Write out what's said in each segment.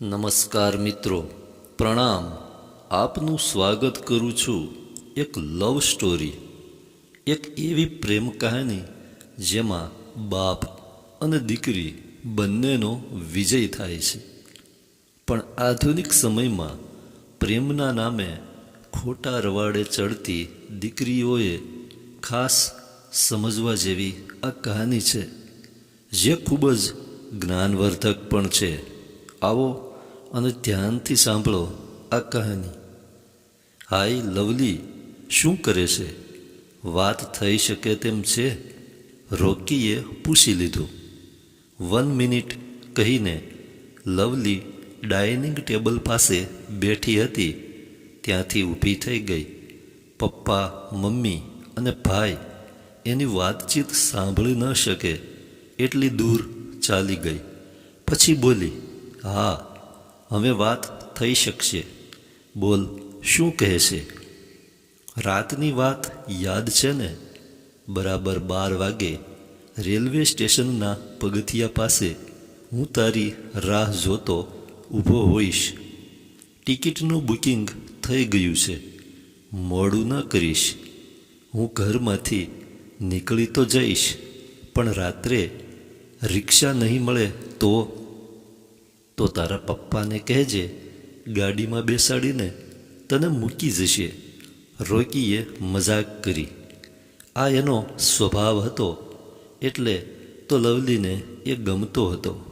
નમસ્કાર મિત્રો. પ્રણામ. આપનું સ્વાગત કરું છું એક લવ સ્ટોરી એક એવી પ્રેમ કહાની જેમાં બાપ અને દીકરી બંનેનો વિજય થાય છે. પણ આધુનિક સમયમાં પ્રેમના નામે ખોટા રવાડે ચડતી દીકરીઓએ ખાસ સમજવા જેવી આ કહાની છે, જે ખૂબ જ જ્ઞાનવર્ધક પણ છે. આવો અને ધ્યાનથી સાંભળો આ કહાની. હાય લવલી, શું કરે છે? વાત થઈ શકે તેમ છે? રોકીએ પૂછી લીધું. વન મિનિટ કહીને લવલી ડાઇનિંગ ટેબલ પાસે બેઠી હતી. ત્યાંથી ઊભી થઈ ગઈ. પપ્પા, મમ્મી અને ભાઈ એની વાતચીત સાંભળી ન શકે. એટલી દૂર ચાલી ગઈ. પછી બોલી હા, હવે વાત થઈ શકશે. બોલ, શું કહે છે રાતની વાત યાદ છે ને? બરાબર બાર વાગે રેલવે સ્ટેશનના પગથિયા પાસે હું તારી રાહ જોતો ઊભો હોઈશ. ટિકિટનું બુકિંગ થઈ ગયું છે. મોડું ન કરીશ. હું ઘરમાંથી નીકળી તો જઈશ, પણ રાત્રે રિક્ષા નહીં મળે તો તો તારા પપ્પાને કહેજે, ગાડીમાં બેસાડીને તને મૂકી જશે. રોકીએ મજાક કરી. આ એનો સ્વભાવ હતો, એટલે તો લવલીને એ ગમતો હતો.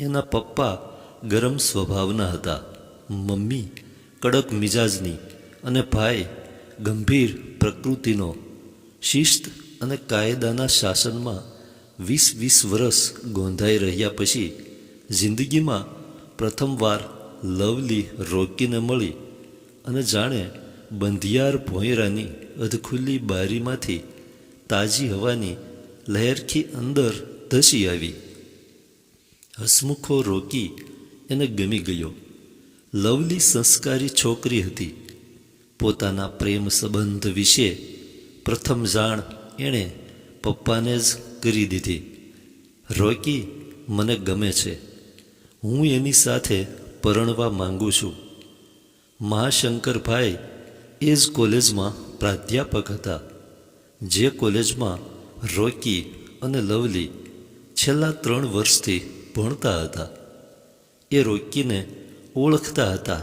એના પપ્પા ગરમ સ્વભાવના હતા. મમ્મી કડક મિજાજની અને ભાઈ ગંભીર પ્રકૃતિનો. શિસ્ત અને કાયદાના શાસનમાં વીસ વીસ વર્ષ ગોંધાઈ રહ્યા પછી જિંદગીમાં પ્રથમવાર લવલી રોકીને મળી અને જાણે બંધિયાર ભોંયરાની અધખુલ્લી બારીમાંથી તાજી હવાની લહેરખી અંદર ધસી આવી. હસમુખો રોકી એને ગમી ગયો. લવલી સંસ્કારી છોકરી હતી. પોતાના પ્રેમ સંબંધ વિશે પ્રથમ જાણ એણે પપ્પાને જ કરી દીધી. રોકી મને ગમે છે. હું એની સાથે પરણવા માંગુ છું. મહાશંકરભાઈ એ જ કોલેજમાં પ્રાધ્યાપક હતા, જે કોલેજમાં રોકી અને લવલી છેલ્લા ત્રણ વર્ષથી ભણતા હતા. એ રોકીને ઓળખતા હતા,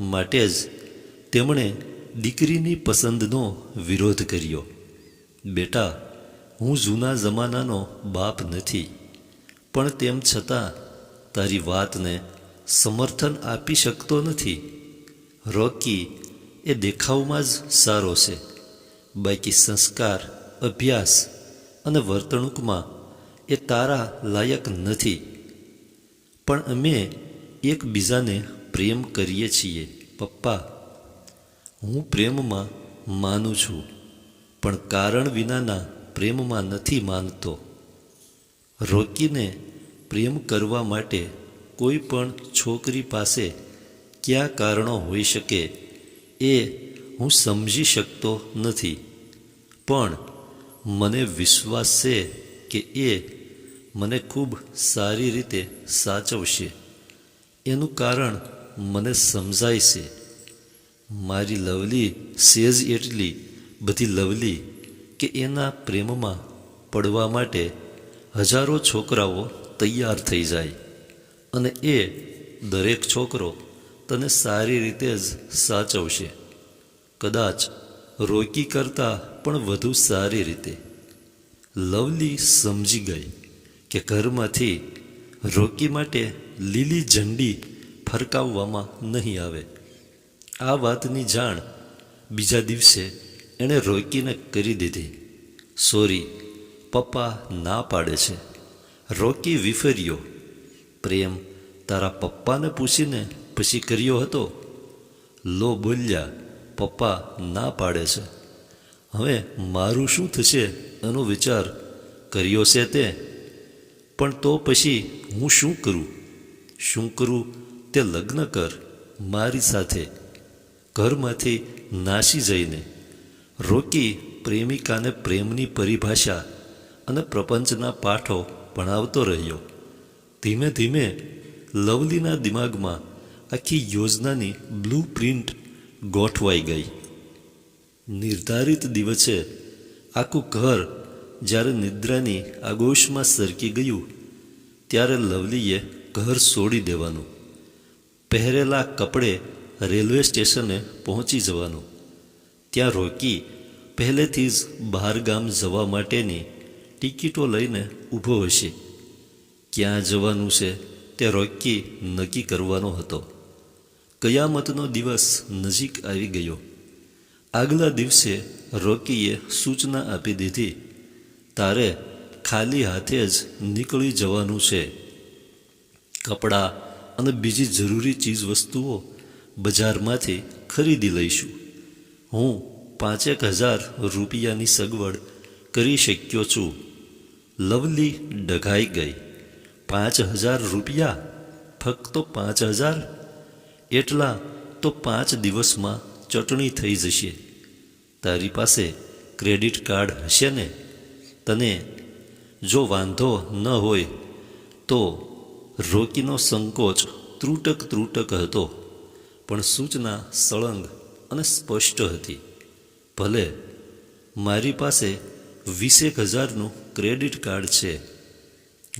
માટે જ તેમણે દીકરીની પસંદનો વિરોધ કર્યો. બેટા, હું જૂના જમાનાનો બાપ નથી, પણ તેમ છતાં તારી વાતને સમર્થન આપી શકતો નથી. રોકી, એ દેખાવમાં જ સારો છે. બાકી સંસ્કાર, અભ્યાસ અને વર્તણૂકમાં એ તારા લાયક નથી. પણ અમે એકબીજાને પ્રેમ કરીએ છીએ, પપ્પા. હું પ્રેમમાં માનું છું, પણ કારણ વિનાના પ્રેમમાં નથી માનતો. રોકીને પ્રેમ કરવા માટે કોઈ પણ છોકરી પાસે કયા કારણો હોઈ શકે એ હું સમજી શકતો નથી. પણ મને વિશ્વાસ છે કે એ મને ખૂબ સારી રીતે સાચવશે. એનું કારણ મને સમજાય છે. મારી લવલી સેજ એટલી બધી લવલી કે એના પ્રેમમાં પડવા માટે હજારો છોકરાઓ તૈયાર થઈ જાય. અને એ દરેક છોકરો તને સારી રીતે જ સાચવશે. કદાચ રોકી કરતાં પણ વધુ સારી રીતે. લવલી સમજી ગઈ કે ઘરમાંથી રોકી માટે લીલી ઝંડી ફરકાવવામાં નહીં આવે. આ વાતની જાણ બીજા દિવસે એણે રોકીને કરી દીધી. સોરી, પપ્પા ના પાડે છે. રોકી વિફર્યો. પ્રેમ તારા પપ્પાને પૂછીને પછી કર્યો હતો. લો બોલ્યા, પપ્પા, ના પાડે છે. હવે મારું શું થશે એનો વિચાર કર્યો છે તે. પણ તો પછી હું શું કરું? શું કરું? તે લગ્ન કર મારી સાથે. ઘરમાંથી નાસી જઈને રોકી પ્રેમિકાને પ્રેમની પરિભાષા અને પ્રપંચના પાઠો ભણાવતો રહ્યો. ધીમે ધીમે લવલીના દિમાગમાં આખી યોજનાની બ્લુ પ્રિન્ટ ગોઠવાઈ ગઈ. નિર્ધારિત દિવસે આખું ઘર જ્યારે નિદ્રાની આગોશમાં સરકી ગયું, ત્યારે લવલીએ ઘર છોડી દેવાનું, પહેરેલા કપડે રેલવે સ્ટેશને પહોંચી જવાનું. ત્યાં રોકી પહેલેથી જ બહારગામ જવા માટેની ટિકિટો લઈને ઊભો હશે. ક્યાં જવાનું છે તે રોકી નક્કી કરવાનો હતો. કયામતનો દિવસ નજીક આવી ગયો. આગલા દિવસે રોકીએ સૂચના આપી દીધી, તારે ખાલી હાથે જ નીકળી જવાનું છે. કપડાં અને બીજી જરૂરી ચીજ વસ્તુઓ બજારમાંથી ખરીદી લઈશું. હું પાંચેક હજાર રૂપિયાની સગવડ કરી શક્યો છું. લવલી ડઘાઈ ગઈ. પાંચ હજાર રૂપિયા, ફક્ત પાંચ હજાર? એટલા તો પાંચ દિવસમાં ચટણી થઈ જશે. તારી પાસે ક્રેડિટ કાર્ડ હશે ને? તને જો વાંધો ન હોય, તો રોકીનો સંકોચ ત્રુટક ત્રુટક હતો. પણ સૂચના સળંગ અને સ્પષ્ટ હતી. ભલે મારી પાસે વીસેક હજારનું ક્રેડિટ કાર્ડ છે.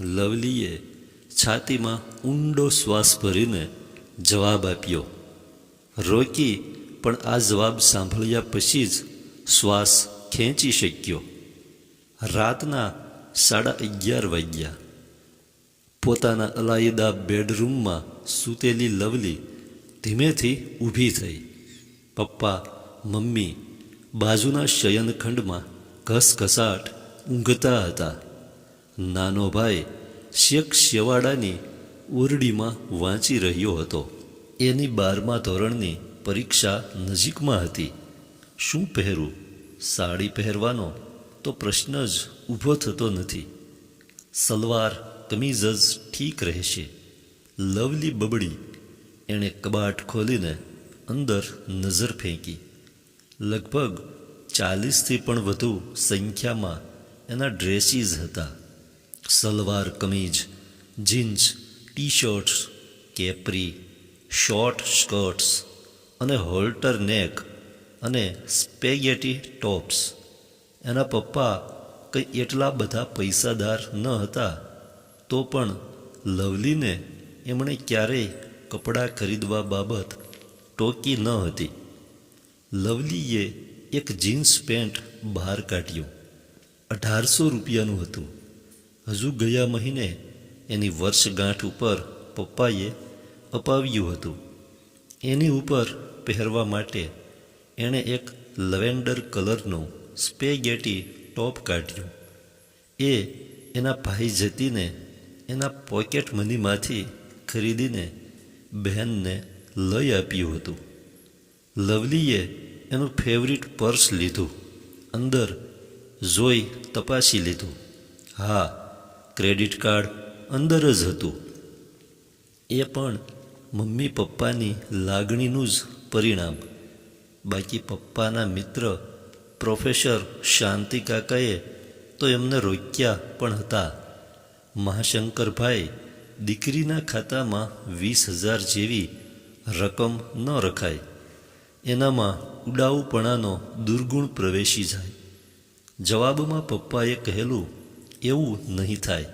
લવલીએ છાતીમાં ઊંડો શ્વાસ ભરીને જવાબ આપ્યો. રોકી, પણ આ જવાબ સાંભળ્યા પછી જ શ્વાસ ખેંચી શક્યો. રાતના સાડા અગિયાર વાગ્યા. પોતાના અલાયદા બેડરૂમમાં સૂતેલી લવલી ધીમેથી ઊભી થઈ. પપ્પા, મમ્મી, બાજુના શયનખંડમાં ઘસઘસાટ ઊંઘતા હતા. નાનો ભાઈ શેવાડાની ઓરડીમાં વાંચી રહ્યો હતો. એની બારમા ધોરણની પરીક્ષા નજીકમાં હતી. શું પહેરવું સાડી પહેરવાનો તો પ્રશ્ન જ ઊભો થતો નથી. સલવાર કમીઝ જ ઠીક રહેશે. લવલી બબડી એણે કબાટ ખોલીને અંદર નજર ફેંકી. લગભગ ચાલીસથી પણ વધુ સંખ્યામાં એના ડ્રેસીસ હતા. Salwar, kameez, jeans T shirts capri, short skirts અને હોલ્ટર નેક અને સ્પેગેટી ટોપ્સ. એના પપ્પા કંઈ એટલા બધા પૈસાદાર ન હતા તો પણ લવલીને એમણે ક્યારેય કપડાં ખરીદવા બાબત ટોકી ન હતી. લવલીએ એક જીન્સ પેન્ટ બહાર કાઢ્યું. અઢારસો રૂપિયાનું હતું. હજુ ગયા મહિને એની વર્ષગાંઠ ઉપર પપ્પાએ અપાવ્યું હતું. એની ઉપર પહેરવા માટે એણે એક લવેન્ડર કલરનું સ્પેગેટી ટોપ કાઢ્યું. એ એના ભાઈ જતીને એના પોકેટ મનીમાંથી ખરીદીને બહેનને લઈ આપ્યું હતું. લવલીએ એનું ફેવરિટ પર્સ લીધું. અંદર જોઈ તપાસી લીધું. હા, ક્રેડિટ કાર્ડ અંદર જ હતું. એ પણ મમ્મી પપ્પાની લાગણીનું જ પરિણામ. બાકી પપ્પાના મિત્ર પ્રોફેસર શાંતિ કાકાએ તો એમને રોક્યા પણ હતા. મહાશંકરભાઈ દીકરીના ખાતામાં વીસ હજાર જેવી રકમ ન રખાય. એનામાં ઉડાઉપણાનો દુર્ગુણ પ્રવેશી જાય. જવાબમાં પપ્પાએ કહેલું, એવું નહીં થાય.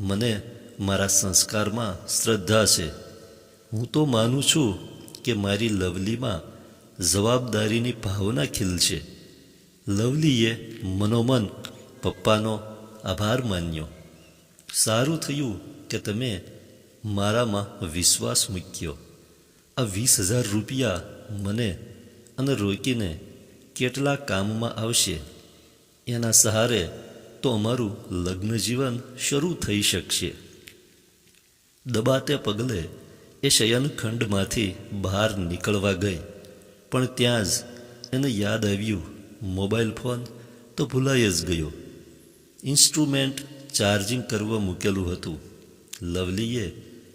મને મારા સંસ્કારમાં શ્રદ્ધા છે. હું તો માનું છું કે મારી લવલીમાં જવાબદારીની ભાવના ખીલશે લવલીએ મનોમન પપ્પાનો આભાર માન્યો. સારું થયું કે તમે મારામાં વિશ્વાસ મૂક્યો. આ વીસ હજાર રૂપિયા મને અને રોકીને કેટલા કામમાં આવશે? એના સહારે તો અમારું લગ્ન જીવન શરૂ થઈ શકશે. દબાતે પગલે એ શયનખંડમાંથી બહાર નીકળવા ગઈ, પણ ત્યાં જ એને યાદ આવ્યું, મોબાઈલ ફોન તો ભૂલાઈ જ ગયો. ઇન્સ્ટ્રુમેન્ટ ચાર્જિંગ કરવા મૂકેલું હતું. લવલીએ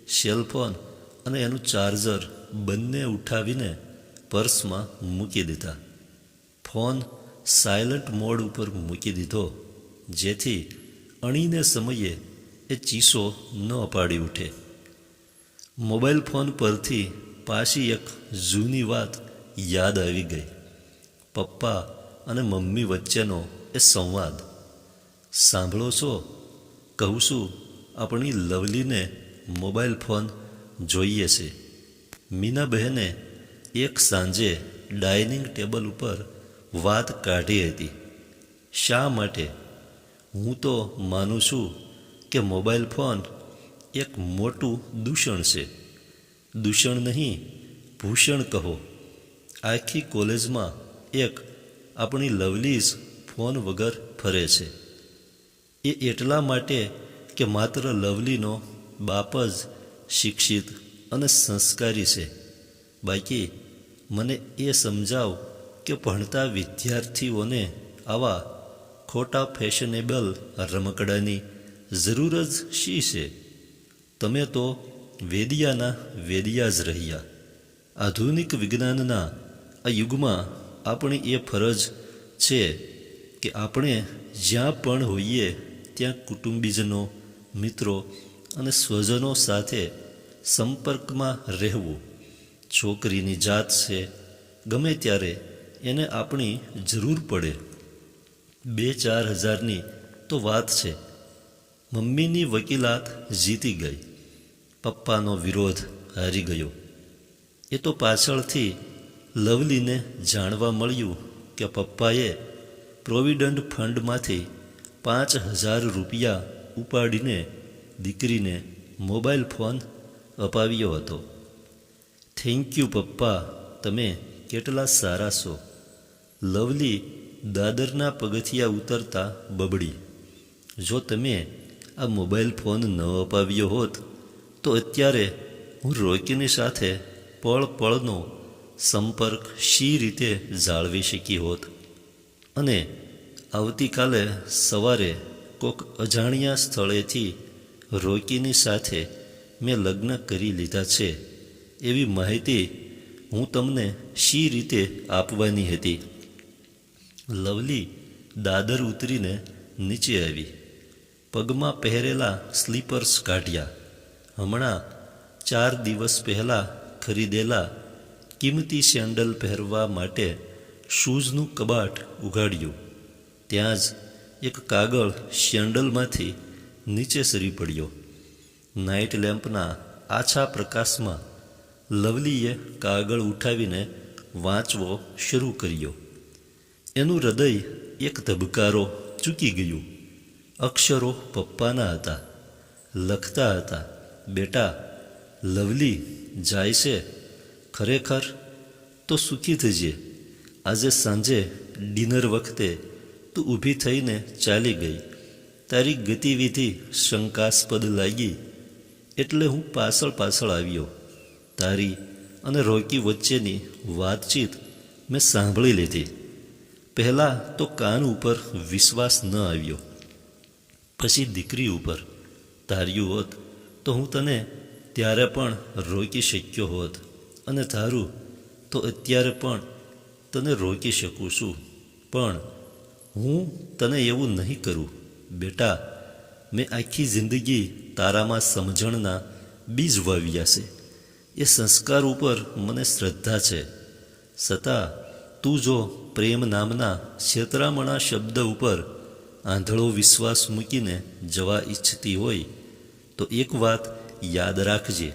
સેલફોન અને એનું ચાર્જર બંને ઉઠાવીને પર્સમાં મૂકી દીધા. ફોન સાયલન્ટ મોડ ઉપર મૂકી દીધો, જેથી અણીને સમયે એ ચીસો ન અપાડી ઉઠે. મોબાઈલ ફોન પરથી પાછી એક જૂની વાત યાદ આવી ગઈ. પપ્પા અને મમ્મી વચ્ચેનો એ સંવાદ. સાંભળો છો? કહું છું, આપણી લવલીને મોબાઈલ ફોન જોઈએ છે. મીનાબહેને એક સાંજે ડાઇનિંગ ટેબલ ઉપર વાત કાઢી હતી. શા માટે? હું તો માનું છું કે મોબાઈલ ફોન એક મોટું દૂષણ છે. દૂષણ નહીં, ભૂષણ કહો. આખી કોલેજમાં એક આપણી લવલીઝ ફોન વગર ફરે છે. એ એટલા માટે કે માત્ર લવલીનો બાપ જ શિક્ષિત અને સંસ્કારી છે. બાકી મને એ સમજાવ કે ભણતા વિદ્યાર્થીઓને આવા ખોટા ફેશનેબલ રમકડાની જરૂર જ શી છે? તમે તો વેદિયાના વેદિયા જ રહ્યા. આધુનિક વિજ્ઞાનના આ યુગમાં આપણી એ ફરજ છે કે આપણે જ્યાં પણ હોઈએ ત્યાં કુટુંબીજનો, મિત્રો અને સ્વજનો સાથે સંપર્કમાં રહેવું. છોકરીની જાત છે, ગમે ત્યારે એને આપણી જરૂર પડે. બે ચાર હજારની તો વાત છે. મમ્મીની વકીલાત જીતી ગઈ. પપ્પાનો વિરોધ હારી ગયો. એ તો પાછળથી લવલીને જાણવા મળ્યું કે પપ્પાએ પ્રોવિડન્ટ ફંડમાંથી પાંચ હજાર રૂપિયા ઉપાડીને દીકરીને મોબાઈલ ફોન અપાવ્યો હતો. થેન્ક યુ પપ્પા, તમે કેટલા સારા છો. લવલી દાદરના પગથિયા ઉતરતા બબડી. જો તમે આ મોબાઈલ ફોન ન અપાવ્યો હોત, તો અત્યારે હું રોકીની સાથે પળ પળનો સંપર્ક શી રીતે જાળવી શકી હોત? અને આવતીકાલે સવારે કોક અજાણ્યા સ્થળેથી રોકીની સાથે મેં લગ્ન કરી લીધા છે, એવી માહિતી હું તમને શી રીતે આપવાની હતી? લવલી દાદર ઉતરીને નીચે આવી. પગમાં પહેરેલા સ્લીપર્સ કાઢ્યા. હમણાં ચાર દિવસ પહેલાં ખરીદેલા કિંમતી સેન્ડલ પહેરવા માટે શૂઝનું કબાટ ઉઘાડ્યું. ત્યાં જ એક કાગળ સેન્ડલમાંથી નીચે સરી પડ્યો. નાઇટ લેમ્પના આછા પ્રકાશમાં લવલીએ કાગળ ઉઠાવીને વાંચવો શરૂ કર્યો. એનું હૃદય એક ધબકારો ચૂકી ગયું અક્ષરો પપ્પાના હતા લખતા હતા બેટા લવલી જાય છે ખરેખર તો સુખી થજે આજે સાંજે ડિનર વખતે તું ઊભી થઈને ચાલી ગઈ તારી ગતિવિધિ શંકાસ્પદ લાગી એટલે હું પાછળ પાછળ આવ્યો તારી અને રોકી વચ્ચેની વાતચીત મેં સાંભળી લીધી પહેલાં તો કાન ઉપર વિશ્વાસ ન આવ્યો. પછી દીકરી ઉપર ધાર્યું હોત તો હું તને ત્યારે પણ રોકી શક્યો હોત અને ધારું તો અત્યારે પણ તને રોકી શકું છું. પણ હું તને એવું નહીં કરું. બેટા, મેં આખી જિંદગી તારામાં સમજણના બીજ વાવ્યા છે. એ સંસ્કાર ઉપર મને શ્રદ્ધા છે. છતાં તું જો પ્રેમ નામના છેતરામણા શબ્દ ઉપર આંધળો વિશ્વાસ મૂકીને જવા ઈચ્છતી હોય, તો એક વાત યાદ રાખજે.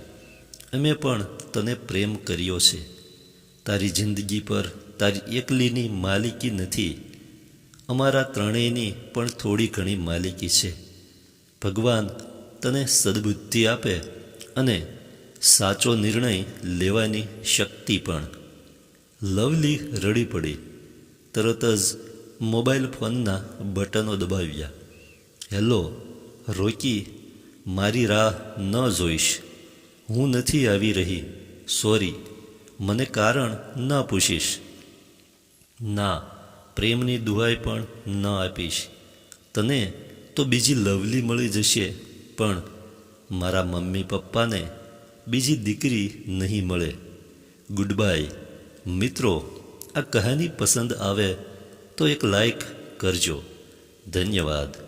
અમે પણ તને પ્રેમ કર્યો છે. તારી જિંદગી પર તારી એકલીની માલિકી નથી. અમારા ત્રણેયની પણ થોડી ઘણી માલિકી છે. ભગવાન તને સદબુદ્ધિ આપે અને સાચો નિર્ણય લેવાની શક્તિ પણ. લવલી રડી પડી. તરત જ મોબાઈલ ફોનના બટનો દબાવ્યા. હેલો, રોકી, મારી રાહ ન જોઈશ. હું નથી આવી રહી. સોરી, મને કારણ ન પૂછીશ. ના, પ્રેમની દુહાઈ પણ ન આપીશ. તને તો બીજી લવલી મળી જશે, પણ મારા મમ્મી પપ્પાને બીજી દીકરી નહીં મળે. ગુડ બાય મિત્રો આ કહાની પસંદ આવે તો એક લાઈક કરજો. ધન્યવાદ.